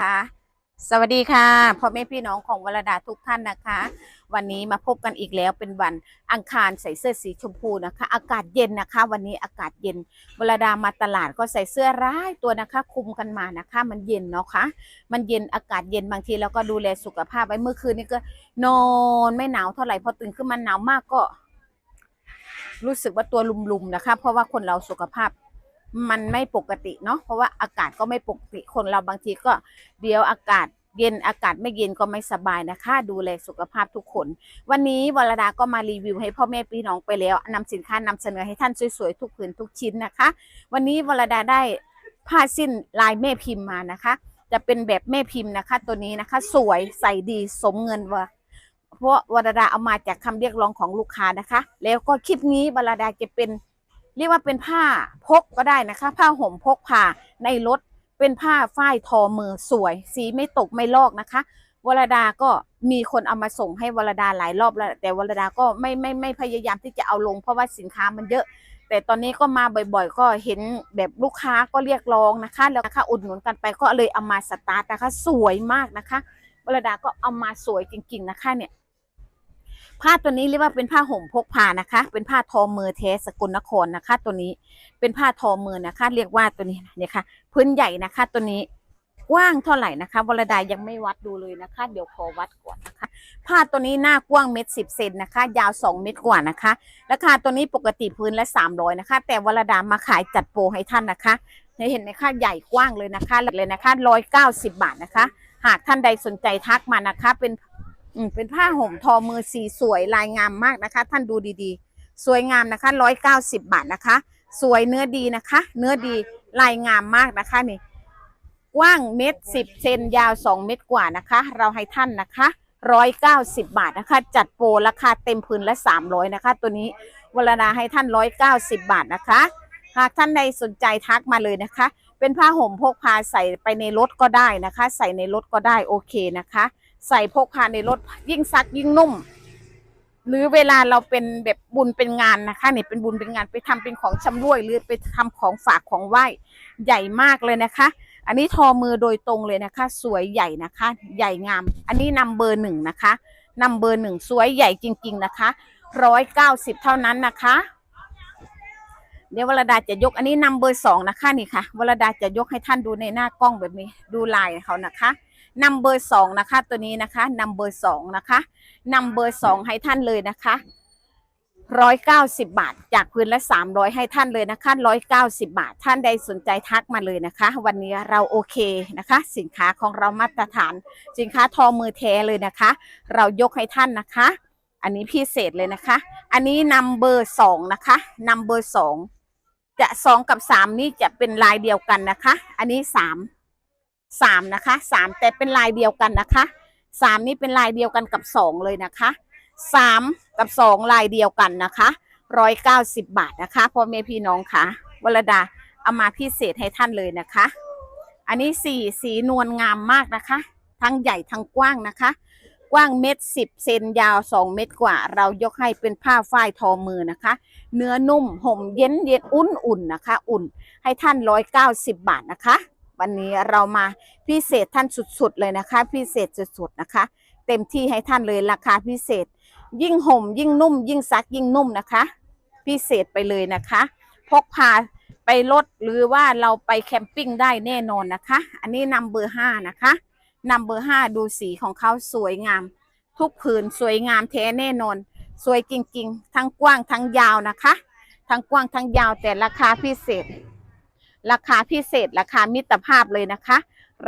คะสวัสดีค่ะพ่อแม่พี่น้องของวรดาทุกท่านนะคะ วันนี้มาพบกันอีกแล้วเป็นวันอังคารใส่เสื้อสีชมพูนะคะ อากาศเย็นนะคะ วันนี้อากาศเย็นวรดามาตลาดก็ใส่เสื้อร้ายตัวนะคะ คุมกันมานะคะ มันเย็นเนาะคะมันเย็นอากาศเย็นบางทีเราก็ดูแลสุขภาพไว้เมื่อคืนนี้ก็ นอนไม่หนาวเท่าไหร่พอตื่นขึ้นมาหนาวมากก็ รู้สึกว่าตัวลุมๆนะคะ เพราะว่าคนเราสุขภาพ มันไม่ปกติเนาะเพราะว่าอากาศก็ไม่ปกติคนเราบางทีก็เดี๋ยวอากาศเย็นอากาศไม่เย็นก็ไม่สบายนะคะดูแลสุขภาพทุกคน วันนี้วรดาก็มารีวิวให้พ่อแม่พี่น้องไปแล้วนำสินค้านำเสนอให้ท่านสวยๆทุกผืนทุกชิ้นนะคะ วันนี้วรดาได้ผ้าสิ้นลายแม่พิมพ์มานะคะ จะเป็นแบบแม่พิมพ์นะคะ ตัวนี้นะคะ สวยใส่ดีสมเงินว่าเพราะวรดาเอามาจากคำเรียกร้องของลูกค้านะคะ แล้วก็คลิปนี้วรดาจะเป็น เรียกว่าเป็นผ้าพกก็ได้นะคะ ผ้าห่มพกพาในรถเป็นผ้าฝ้ายทอมือสวย สีไม่ตกไม่ลอกนะคะ วรดาก็มีคนเอามาส่งให้วรดาหลายรอบแล้ว แต่วรดาก็ไม่ไม่ไม่พยายามที่จะเอาลง เพราะว่าสินค้ามันเยอะ แต่ตอนนี้ก็มาบ่อยๆ ก็เห็นแบบลูกค้าก็เรียกร้องนะคะ แล้วนะคะอุดหนุนกันไปก็เลยเอามาสตาร์ทนะคะ สวยมากนะคะ วรดาก็เอามาสวยจริงๆนะคะเนี่ย ผ้าตัวนี้เรียกว่าเป็นผ้าห่มพกพานะคะ เป็นผ้าทอมือแท้สกลนครนะคะ ตัวนี้เป็นผ้าทอมือนะคะ เรียกว่าตัวนี้นะเนี่ยค่ะพื้นใหญ่นะคะ ตัวนี้กว้างเท่าไหร่นะคะวรดายังไม่วัดดูเลยนะคะ เดี๋ยวขอวัดก่อนนะคะ ผ้าตัวนี้หน้ากว้างเม็ดสิบเซนนะคะ ยาวสองเม็ดกว่านะคะราคาตัวนี้ปกติพื้นละสามร้อยนะคะ แต่วรดามาขายจัดโปรให้ท่านนะคะเห็นไหมคะใหญ่กว้างเลยนะคะเลยนะคะร้อยเก้าสิบบาทนะคะ หากท่านใดสนใจทักมานะคะ เป็น อืมเป็นผ้าห่มทอมือสีสวยลายงามมากนะคะ ท่านดูดีๆ สวยงามนะคะร้อยเก้าสิบบาทนะคะ สวยเนื้อดีนะคะ เนื้อดีลายงามมากนะคะนี่กว้างเม็ดสิบเซนยาวสองเม็ดกว่านะคะ เราให้ท่านนะคะร้อยเก้าสิบบาทนะคะ จัดโปรราคาเต็มพื้นละสามร้อยนะคะ ตัวนี้วรนาให้ท่านร้อยเก้าสิบบาทนะคะหากท่านใดสนใจทักมาเลยนะคะ เป็นผ้าห่มพกพาใส่ไปในรถก็ได้นะคะ ใส่ในรถก็ได้โอเคนะคะ ใส่พกพาในรถยิ่งซักยิ่งนุ่ม หรือเวลาเราเป็นแบบบุญเป็นงานนะคะเนี่ยเป็นบุญเป็นงานไปทำเป็นของชำรวย หรือไปทำของฝากของไหว้ใหญ่มากเลยนะคะ อันนี้ทอมือโดยตรงเลยนะคะ สวยใหญ่นะคะ ใหญ่งาม อันนี้นำเบอร์หนึ่งนะคะนำเบอร์หนึ่งสวยใหญ่จริง ๆนะคะร้อยเก้าสิบเท่านั้นนะคะเดี๋ยววรดาจะยกอันนี้นำเบอร์สองนะคะนี่ค่ะวรดาจะยกให้ท่านดูในหน้ากล้องแบบนี้ดูลายเขานะคะ นำเบอร์สองนะคะ ตัวนี้นะคะนำเบอร์สองนะคะนำเบอร์สองให้ท่านเลยนะคะร้อยเก้าสิบบาท จากพื้นละสามร้อยให้ท่านเลยนะคะร้อยเก้าสิบาท ท่านใดสนใจทักมาเลยนะคะ วันนี้เราโอเคนะคะ สินค้าของเรามาตรฐาน สินค้าทอมือแท้เลยนะคะ เรายกให้ท่านนะคะ อันนี้พิเศษเลยนะคะ อันนี้นำเบอร์สองนะคะนำเบอร์สองจะสองกับสามนี่จะเป็นลายเดียวกันนะคะ อันนี้สาม สามนะคะสามแต่เป็นลายเดียวกันนะคะสามนี่เป็นลายเดียวกันกับสองเลยนะคะสามกับสองลายเดียวกันนะคะร้อยเก้าสิบบาทนะคะพ่อแม่พี่น้องค่ะวรดาเอามาพิเศษให้ท่านเลยนะคะ อันนี้สี่สีนวลงามมากนะคะ ทั้งใหญ่ทั้งกว้างนะคะ กว้างเม็ดสิบเซนยาวสองเม็ดกว่า เรายกให้เป็นผ้าฝ้ายทอมือนะคะ เนื้อนุ่มห่มเย็นเย็นอุ่นอุ่นนะคะ อุ่นให้ท่านร้อยเก้าสิบบาทนะคะ วันนี้เรามาพิเศษท่านสุดๆเลยนะคะ พิเศษสุดๆนะคะ เต็มที่ให้ท่านเลยราคาพิเศษ ยิ่งห่ม ยิ่งนุ่ม ยิ่งซักยิ่งนุ่มนะคะ พิเศษไปเลยนะคะ พกพาไปรถหรือว่าเราไปแคมปิ้งได้แน่นอนนะคะ อันนี้นำเบอร์ห้านะคะนำเบอร์ห้าดูสีของเขาสวยงาม ทุกผืนสวยงามแท้แน่นอน สวยจริงๆ ทั้งกว้างทั้งยาวนะคะ ทั้งกว้างทั้งยาวแต่ราคาพิเศษ ราคาพิเศษราคามิตรภาพเลยนะคะ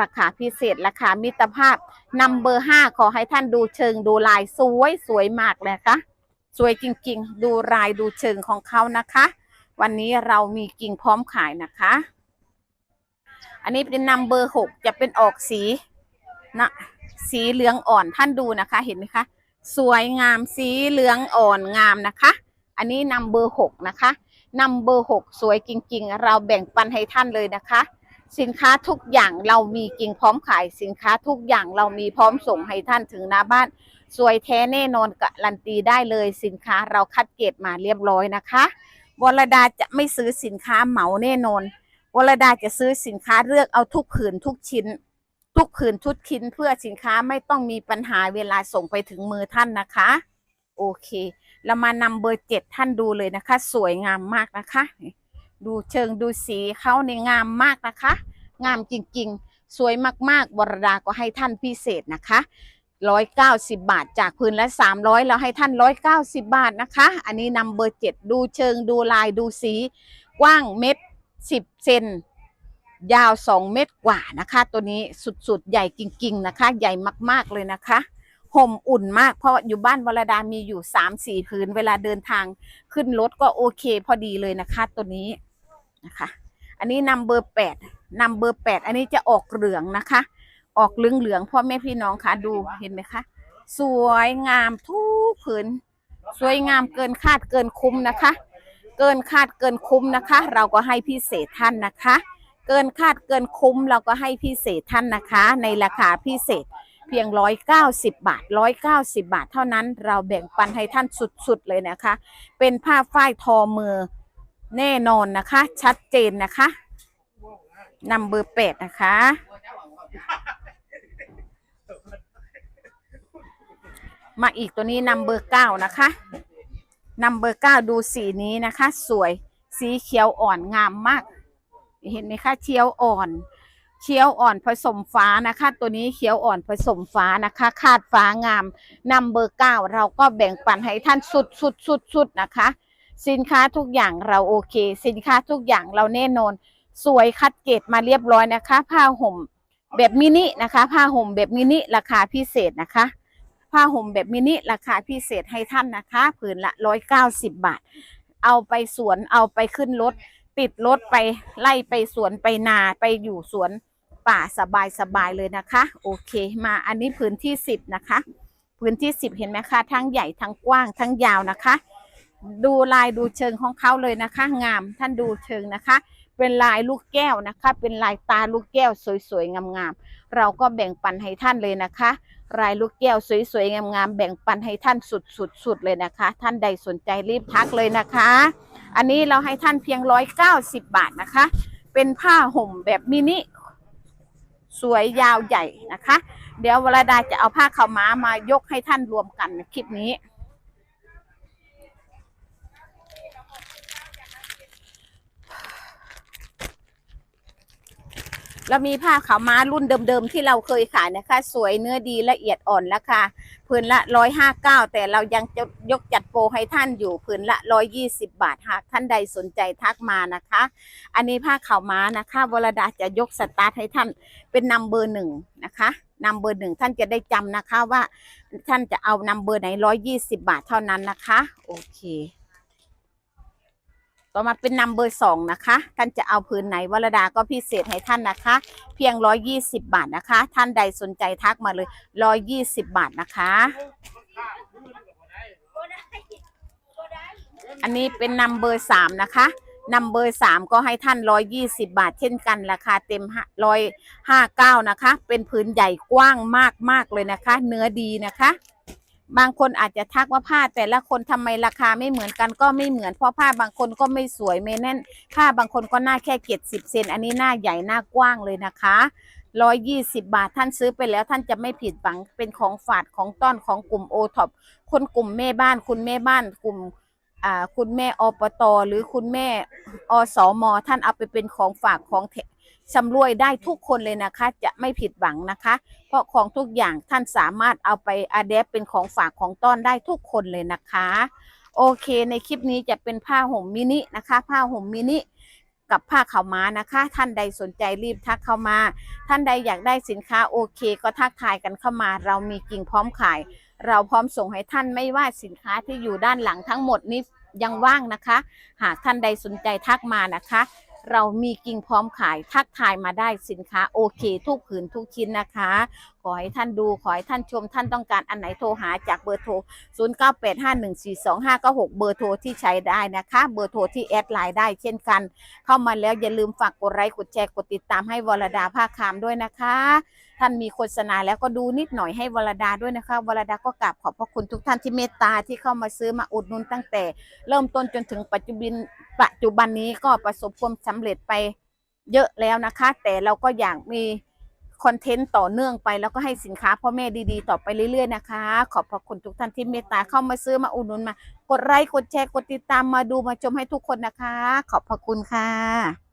ราคาพิเศษราคามิตรภาพนำเบอร์ห้าขอให้ท่านดูเชิงดูลายสวยสวยมากเลยนะคะสวยจริงๆ ดูลายดูเชิงของเขานะคะ วันนี้เรามีกิ่งพร้อมขายนะคะ อันนี้เป็นนำเบอร์หกจะเป็นออกสีนะสีเหลืองอ่อนท่านดูนะคะเห็นไหมคะสวยงามสีเหลืองอ่อนงามนะคะ อันนี้นำเบอร์หกนะคะ นำเบอร์หกสวยจริง ๆ เราแบ่งปันให้ท่านเลยนะคะ สินค้าทุกอย่างเรามีกิ่งพร้อมขายสินค้าทุกอย่างเรามีพร้อมส่งให้ท่านถึงหน้าบ้าน สวยแท้แน่นอนการันตีได้เลย สินค้าเราคัดเกรดมาเรียบร้อยนะคะวรดาจะไม่ซื้อสินค้าเหมาแน่นอนวรดาจะซื้อสินค้าเลือกเอาทุกผืนทุกชิ้น ทุกผืนชุดคินเพื่อสินค้าไม่ต้องมีปัญหาเวลาส่งไปถึงมือท่านนะคะ โอเค เรามานำเบอร์เจ็ดท่านดูเลยนะคะ สวยงามมากนะคะ ดูเชิงดูสีเขาในงามมากนะคะ งามจริงๆ สวยมากๆวรดาก็ให้ท่านพิเศษนะคะร้อยเก้าสิบบาทจากพื้นละสามร้อยเราให้ท่านร้อยเก้าสิบบาทนะคะ อันนี้นำเบอร์เจ็ดดูเชิงดูลายดูสี กว้างเม็ดสิบเซนยาวสองเมตรกว่านะคะ ตัวนี้สุดๆ ใหญ่จริงๆนะคะ ใหญ่มากๆเลยนะคะ ห่มอุ่นมากเพราะอยู่บ้านวรดามีอยู่สามสี่พื้นเวลาเดินทางขึ้นรถก็โอเคพอดีเลยนะคะ ตัวนี้นะคะ อันนี้นำเบอร์แปดนำเบอร์แปดอันนี้จะออกเหลืองนะคะ ออกเหลืองเหลืองพ่อแม่พี่น้องคะดูเห็นไหมคะ สวยงามทุกผืนสวยงามเกินคาดเกินคุ้มนะคะ เกินคาดเกินคุ้มนะคะ เราก็ให้พิเศษท่านนะคะ เกินคาดเกินคุ้มเราก็ให้พิเศษท่านนะคะ ในราคาพิเศษ เพียง 190 บาท 190 บาท เท่านั้นเราแบ่งปันให้ท่านสุดๆเลยนะคะ เป็นผ้าฝ้ายทอมือแน่นอนนะคะ ชัดเจนนะคะนำเบอร์แปดนะคะ มาอีกตัวนี้นำเบอร์เก้านะคะนำเบอร์เก้าดูสีนี้นะคะ สวยสีเขียวอ่อนงามมาก เห็นไหมคะเขียวอ่อน เขียวอ่อนผสมฟ้านะคะ ตัวนี้เขียวอ่อนผสมฟ้านะคะ คาดฟ้างามนำเบอร์เก้าเราก็แบ่งปันให้ท่านสุดสุดสุดสุดนะคะ สินค้าทุกอย่างเราโอเค สินค้าทุกอย่างเราแน่นอน สวยคัดเกรดมาเรียบร้อยนะคะ ผ้าห่มแบบมินินะคะ ผ้าห่มแบบมินิราคาพิเศษนะคะ ผ้าห่มแบบมินิราคาพิเศษให้ท่านนะคะผืนละร้อยเก้าสิบบาท เอาไปสวนเอาไปขึ้นรถติดรถไปไล่ไปสวนไปนาไปอยู่สวน ป่าสบายสบายเลยนะคะ โอเคมาอันนี้พื้นที่สิบนะคะ พื้นที่สิบเห็นไหมคะทั้งใหญ่ทั้งกว้างทั้งยาวนะคะ ดูลายดูเชิงของเขาเลยนะคะ งามท่านดูเชิงนะคะ เป็นลายลูกแก้วนะคะ เป็นลายตาลูกแก้วสวยๆงามๆเราก็แบ่งปันให้ท่านเลยนะคะลายลูกแก้วสวยๆ งามๆ แบ่งปันให้ท่านสุดๆๆเลยนะคะ ท่านใดสนใจรีบทักเลยนะคะ อันนี้เราให้ท่านเพียงร้อยเก้าสิบบาทนะคะ เป็นผ้าห่มแบบมินิ สวยยาวใหญ่นะคะ เดี๋ยววรดาจะเอาผ้าขาวม้ามายกให้ท่านรวมกันในคลิปนี้ เรามีผ้าขาวม้ารุ่นเดิมๆที่เราเคยขายนะคะ สวยเนื้อดีละเอียดอ่อนราคา ผืนละร้อยห้าเก้าแต่เรายังจะยกจัดโปรให้ท่านอยู่ผืนละร้อยยี่สิบบาทหากท่านใดสนใจทักมานะคะ อันนี้ผ้าขาวม้านะคะวรดาจะยกสตาร์ทให้ท่านเป็นนำเบอร์หนึ่งนะคะนำเบอร์หนึ่งท่านจะได้จำนะคะว่าท่านจะเอานำเบอร์ไหนร้อยยี่สิบาทเท่านั้นนะคะ โอเค ต่อมาเป็นนัมเบอร์สองนะคะ ท่านจะเอาพื้นไหนวรดาก็พิเศษให้ท่านนะคะ เพียงร้อยยี่สิบาทนะคะ ท่านใดสนใจทักมาเลยร้อยยี่สิบบาทนะคะ อันนี้เป็นนัมเบอร์สามนะคะนัมเบอร์สามก็ให้ท่านร้อยยี่สิบาท เช่นกันราคาเต็มร้อยห้าเก้านะคะ เป็นพื้นใหญ่กว้างมากมากๆเลยนะคะ เนื้อดีนะคะ บางคนอาจจะทักว่าผ้าแต่ละคนทำไมราคาไม่เหมือนกันก็ไม่เหมือนเพราะผ้าบางคนก็ไม่สวยไม่แน่น ผ้าบางคนก็หน้าแค่เกียรสิบเซนอันนี้หน้าใหญ่หน้ากว้างเลยนะคะร้อยยี่สิบาทท่านซื้อไปแล้วท่านจะไม่ผิดหวังเป็นของฝาดของต้อนของกลุ่มโอท็อปคนกลุ่มแม่บ้านคุณแม่บ้านกลุ่ม คุณแม่อปตหรือคุณแม่อสมท่านเอาไปเป็นของฝากของชำรวยได้ทุกคนเลยนะคะ จะไม่ผิดหวังนะคะ เพราะของทุกอย่างท่านสามารถเอาไปอาเดปเป็นของฝากของต้อนได้ทุกคนเลยนะคะ โอเคในคลิปนี้จะเป็นผ้าห่มมินินะคะ ผ้าห่มมินิกับผ้าขาวม้านะคะ ท่านใดสนใจรีบทักเข้ามา ท่านใดอยากได้สินค้าโอเค ก็ทักทายกันเข้ามา เรามีกิ่งพร้อมขาย เราพร้อมส่งให้ท่านไม่ว่าสินค้าที่อยู่ด้านหลังทั้งหมดนี้ยังว่างนะคะ หากท่านใดสนใจทักมานะคะ เรามีกิ่งพร้อมขายทักทายมาได้สินค้าโอเค ทุกผืนทุกชิ้นนะคะ ขอให้ท่านดูขอให้ท่านชมท่านต้องการอันไหนโทรหาจากเบอร์โทร 0985142596 เบอร์โทรที่ใช้ได้นะคะ เบอร์โทรที่แอดไลน์ได้เช่นกัน เข้ามาแล้วอย่าลืมฝากกดไลค์กดแชร์กดติดตามให้วรดาภาคคามด้วยนะคะ ท่านมีโฆษณาแล้วก็ดูนิดหน่อยให้วรดาด้วยนะคะ วรดาก็กราบขอบพระคุณทุกท่านที่เมตตาที่เข้ามาซื้อมาอุดหนุนตั้งแต่ เริ่มต้นจนถึงปัจจุบันปัจจุบันนี้ก็ประสบความสำเร็จไปเยอะแล้วนะคะ แต่เราก็อยากมีคอนเทนต์ต่อเนื่องไปแล้วก็ให้สินค้าพ่อแม่ดีๆ ต่อไปเรื่อยๆนะคะ ขอบพระคุณทุกท่านที่เมตตาเข้ามาซื้อมาอุดหนุนมา กดไลค์กดแชร์กดติดตามมาดูมาชมให้ทุกคนนะคะ ขอบพระคุณค่ะ